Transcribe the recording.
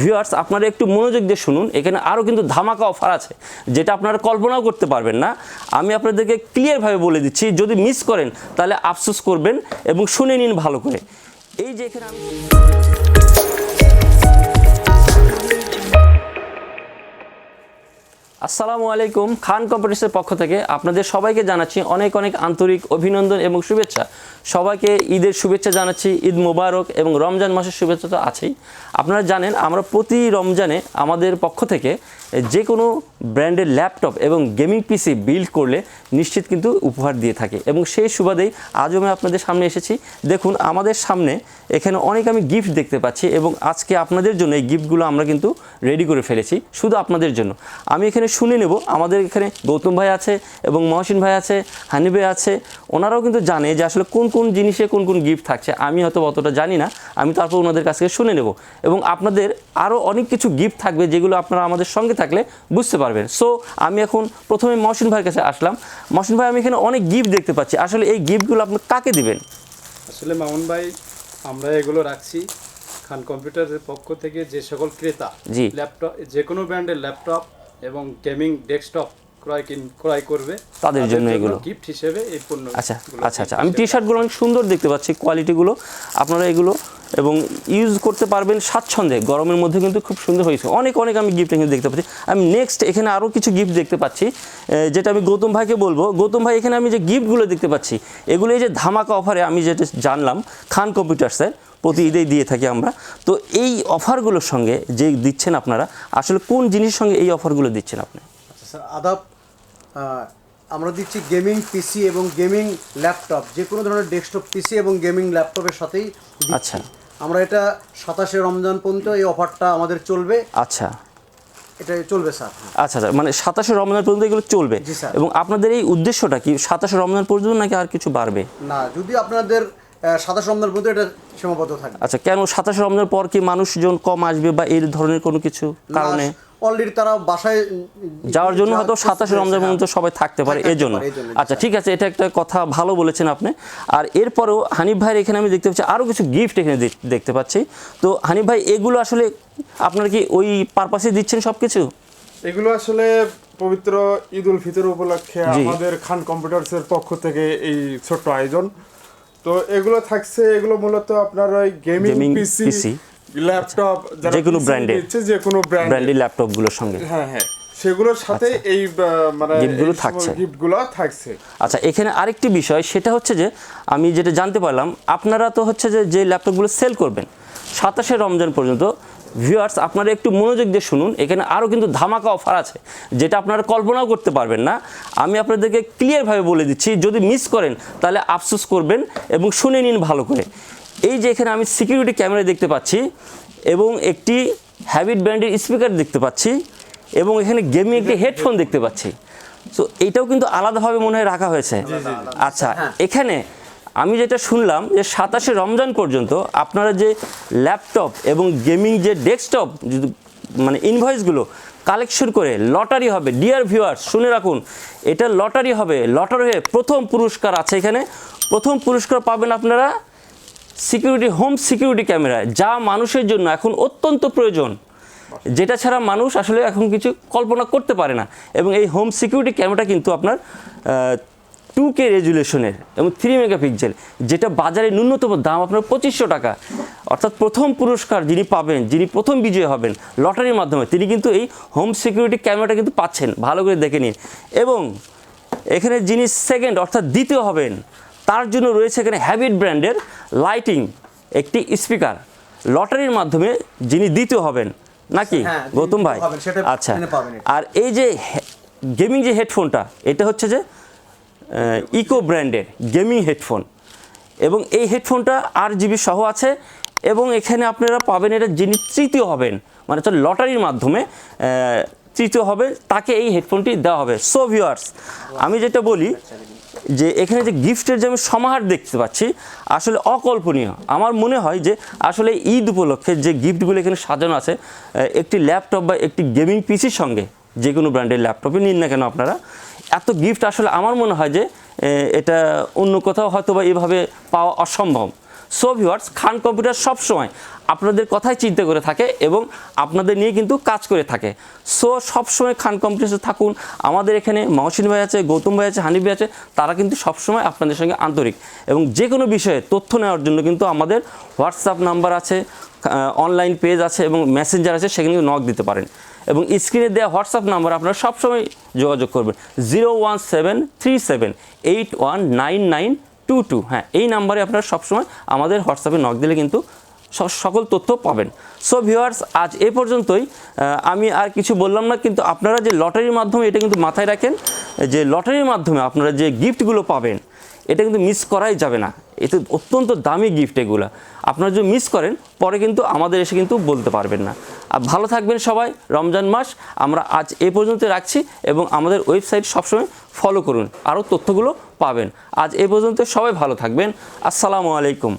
Viewers আপনারা একটু মনোযোগ দিয়ে শুনুন। এখানে আরও কিন্তু ধামাকা অফার আছে, যেটা আপনারা কল্পনাও করতে পারবেন না। আমি আপনাদেরকে ক্লিয়ারভাবে বলে দিচ্ছি, যদি মিস করেন, তাহলে আফসোস করবেন এবং শুনে নিন ভালো করে। এই যে এখানে আমি আসসালামু আলাইকুম, খান কম্পিটিশনের পক্ষ থেকে আপনাদের সবাইকে জানাচ্ছি অনেক অনেক আন্তরিক অভিনন্দন এবং শুভেচ্ছা। সবাইকে ঈদের শুভেচ্ছা জানাচ্ছি, ঈদ মোবারক এবং রমজান মাসের শুভেচ্ছা তো আছেই। আপনারা জানেন, আমরা প্রতি রমজানে আমাদের পক্ষ থেকে যে কোনো ব্র্যান্ডের ল্যাপটপ এবং গেমিং পিসি বিল্ড করলে নিশ্চিত কিন্তু উপহার দিয়ে থাকে। এবং সেই সুবাদেই আজও আমি আপনাদের সামনে এসেছি। দেখুন, আমাদের সামনে এখানে অনেক আমি গিফট দেখতে পাচ্ছি এবং আজকে আপনাদের জন্য এই গিফটগুলো আমরা কিন্তু রেডি করে ফেলেছি, শুধু আপনাদের জন্য। আমি এখানে শুনে নেব, আমাদের এখানে গৌতম ভাই আছে এবং মহসিন ভাই আছে হানি ভাই আছে ওনারাও কিন্তু জানে যে আসলে কোন কোন জিনিসে কোন কোন গিফট থাকছে। আমি হয়তো অতটা জানি না আমি তারপর ওনাদের কাছ থেকে শুনে নেব। এবং আপনাদের আরও অনেক কিছু গিফট থাকবে যেগুলো আপনারা আমাদের সঙ্গে থাকলে বুঝতে পারবেন। সো আমি এখন প্রথমে মহসিন ভাইয়ের কাছে আসলাম। মহসিন ভাই আমি এখানে অনেক গিফট দেখতে পাচ্ছি। আসলে এই গিফটগুলো আপনি কাকে দিবেন? আসলে মামুন ভাই আমরা এগুলো রাখছি খান কম্পিউটারের পক্ষ থেকে যে সকল ক্রেতা জি। ল্যাপটপ যে কোনো ব্র্যান্ডের ল্যাপটপ এবং গেমিং ডেস্কটপ ক্রয় কিন- ক্রয় করবে। তাদের জন্য এগুলো। গিফট হিসেবে এই পণ্য আচ্ছা আচ্ছা আচ্ছা। আমি টি শার্টগুলো অনেক সুন্দর দেখতে পাচ্ছি কোয়ালিটিগুলো আপনারা এগুলো এবং ইউজ করতে পারবেন স্বাচ্ছন্দ্যে। গরমের মধ্যে কিন্তু খুব সুন্দর হয়েছে। অনেক অনেক আমি গিফট এখানে দেখতে পাচ্ছি। আমি নেক্সট এখানে আরও কিছু গিফট দেখতে পাচ্ছি। যেটা আমি গৌতম ভাইকে বলব। গৌতম ভাই এখানে আমি যে গিফটগুলো দেখতে পাচ্ছি এগুলো এই যে ধামাকা অফারে আমি যেটা জানলাম খান কম্পিউটার্সের প্রতি ঈদেই দিয়ে থাকি আমরা। তো এই অফারগুলোর সঙ্গে যে দিচ্ছেন আপনারা আসলে কোন জিনিসের সঙ্গে এই অফারগুলো দিচ্ছেন আপনি? আচ্ছা স্যার আদাব আহ, আমরা দিচ্ছি গেমিং পিসি এবং গেমিং ল্যাপটপ যে কোনো ধরনের ডেস্কটপ পিসি এবং গেমিং ল্যাপটপের সাথেই আচ্ছা। আমরা এটা সাতাশে রমজান পর্যন্ত এই অফারটা আমাদের চলবে। আচ্ছা। এটা চলবে স্যার। আচ্ছা আচ্ছা মানে সাতাশে রমজান পর্যন্ত এগুলো চলবে। স্যার। এবং আপনাদের এই উদ্দেশ্যটা কি সাতাশে রমজান পর্যন্ত নাকি আর কিছু বাড়বে? না যদি আপনাদের সাতাশ রমজান পর্যন্ত এটা সীমাবদ্ধ থাকবে। আচ্ছা কেন সাতাশে রমজান পর কি মানুষজন কম আসবে বা এই ধরনের কোনো কিছু কারণে? অলরেডি তারা বাসায় যাওয়ার জন্য হয়তো সাতাশে রমজান পর্যন্ত সবাই থাকতে পারে এই জন্য আচ্ছা ঠিক আছে এটা একটা কথা ভালো বলেছেন আপনি। আর এরপরেও হানিফ ভাইয়ের এখানে আমি দেখতে পাচ্ছি আরও কিছু গিফট এখানে দেখতে পাচ্ছি। তো হানিফ ভাই এগুলো আসলে আপনারা কি ওই পারপাসে দিচ্ছেন সব কিছু এগুলো আসলে পবিত্র ঈদ উল ফিতর উপলক্ষে আমাদের খান কম্পিউটার্স এর পক্ষ থেকে এই ছোট্ট আয়োজন। তো এগুলো থাকছে এগুলো মূলত আপনার ওই গেমিং পিসি ল্যাপটপ যে কোনো। দিচ্ছে যে কোনো ব্র্যান্ড ব্র্যান্ডের ল্যাপটপগুলোর সঙ্গে। হ্যাঁ হ্যাঁ। সেগুলোর সাথে এই মানে Giftগুলো থাকছে। গিফটগুলো থাকছে। আচ্ছা এখানে আরেকটি বিষয় সেটা হচ্ছে যে আমি যেটা জানতে পারলাম আপনারা তো হচ্ছে যে যে ল্যাপটপগুলো সেল করবেন সাতাশে রমজান পর্যন্ত ভিউয়ার্স আপনারা একটু মনোযোগ দিয়ে শুনুন এখানে আরও কিন্তু ধামাকা অফার আছে যেটা আপনারা কল্পনাও করতে পারবেন না। আমি আপনাদেরকে ক্লিয়ারভাবে বলে দিচ্ছি যদি মিস করেন তাহলে আফসোস করবেন এবং শুনে নিন ভালো করে। এই যে এখানে আমি সিকিউরিটি ক্যামেরা দেখতে পাচ্ছি এবং একটি হ্যাবিট ব্র্যান্ডের স্পিকার দেখতে পাচ্ছি এবং এখানে গেমিং একটি হেডফোন দেখতে পাচ্ছি। তো এইটাও কিন্তু আলাদাভাবে মনে হয় রাখা হয়েছে। আচ্ছা এখানে আমি যেটা শুনলাম যে সাতাশে রমজান পর্যন্ত আপনারা যে ল্যাপটপ এবং গেমিং যে ডেস্কটপ মানে ইনভয়েসগুলো কালেকশন করে লটারি হবে ডিয়ার ভিউয়ার্স শুনে রাখুন এটা লটারি হবে লটারি হয়ে প্রথম পুরস্কার আছে এখানে। প্রথম পুরস্কার পাবেন আপনারা সিকিউরিটি হোম সিকিউরিটি ক্যামেরা যা মানুষের জন্য এখন অত্যন্ত প্রয়োজন। যেটা ছাড়া মানুষ আসলে এখন কিছু কল্পনা করতে পারে না। এবং এই হোম সিকিউরিটি ক্যামেরাটা কিন্তু আপনার টু কে রেজুলেশনের এবং থ্রি মেগাপিক্সেল যেটা বাজারে ন্যূনতম দাম আপনার পঁচিশশো টাকা। অর্থাৎ প্রথম পুরস্কার যিনি পাবেন, যিনি প্রথম বিজয়ী হবেন লটারির মাধ্যমে, তিনি কিন্তু এই হোম সিকিউরিটি ক্যামেরাটা কিন্তু পাচ্ছেন। ভালো করে দেখে নিন। এবং এখানে যিনি সেকেন্ড অর্থাৎ দ্বিতীয় হবেন তার জন্য রয়েছে এখানে হ্যাবিট ব্র্যান্ডের লাইটিং একটি স্পিকার লটারির মাধ্যমে যিনি দ্বিতীয় হবেন নাকি? হ্যাঁ, গৌতম ভাই। আচ্ছা। আর এই যে গেমিং যে হেডফোনটা এটা হচ্ছে যে ইকো ব্র্যান্ডের গেমিং হেডফোন এবং এই হেডফোনটা আর জিবি সহ আছে এবং এখানে আপনারা পাবেন এটা যিনি তৃতীয় হবেন। মানে হচ্ছে লটারির মাধ্যমে তৃতীয় হবে তাকে এই হেডফোনটি দেওয়া হবে। সো ভিউয়ার্স আমি যেটা বলি যে এখানে যে গিফটের যে আমি সমাহার দেখতে পাচ্ছি, আসলে অকল্পনীয়। আমার মনে হয় যে আসলে ঈদ উপলক্ষে যে গিফটগুলো এখানে সাজানো আছে একটি ল্যাপটপ বা একটি গেমিং পিসির সঙ্গে যে কোনো ব্র্যান্ডের ল্যাপটপই নিন না কেন আপনারা, এত গিফট আসলে আমার মনে হয় যে এটা অন্য কোথাও হয়তো বা এভাবে পাওয়া অসম্ভব। সো ভিউয়ার্স খান কম্পিউটার সবসময় আপনাদের কথাই চিন্তা করে থাকে এবং আপনাদের নিয়ে কিন্তু কাজ করে থাকে। সো সবসময় খান কম্পিউটারে থাকুন। আমাদের এখানে মহসিন ভাই আছে, গৌতম ভাই আছে, হানিফ ভাই আছে, তারা কিন্তু সবসময় আপনাদের সঙ্গে আন্তরিক। এবং যে কোনো বিষয়ে তথ্য নেওয়ার জন্য কিন্তু আমাদের হোয়াটসঅ্যাপ নাম্বার আছে অনলাইন পেজ আছে এবং মেসেঞ্জার আছে, সেখানে নক দিতে পারেন। এবং স্ক্রিনে দেওয়া হোয়াটসঅ্যাপ নাম্বার আপনারা সবসময় যোগাযোগ করবেন। Zero one seven three seven eight one nine nine two two হ্যাঁ এই নাম্বারে আপনারা সবসময় আমাদের হোয়াটসঅ্যাপে নক দিলে কিন্তু সকল তথ্য পাবেন। সো ভিউয়ার্স আজ এ পর্যন্তই। আমি আর কিছু বললাম না, কিন্তু আপনারা যে লটারির মাধ্যমে এটা কিন্তু মাথায় রাখেন, যে লটারির মাধ্যমে আপনারা যে গিফটগুলো পাবেন, এটা কিন্তু মিস করাই যাবে না। এটা অত্যন্ত দামি গিফট এগুলো। আপনারা যদি মিস করেন, পরে কিন্তু আমাদের এসে কিন্তু বলতে পারবেন না। আর ভালো থাকবেন সবাই, রমজান মাস, আমরা আজ এ পর্যন্ত রাখছি এবং আমাদের ওয়েবসাইট সবসময় ফলো করুন। আরও তথ্যগুলো পাবেন। আজ এ পর্যন্ত সবাই ভালো থাকবেন। আসসালামু আলাইকুম।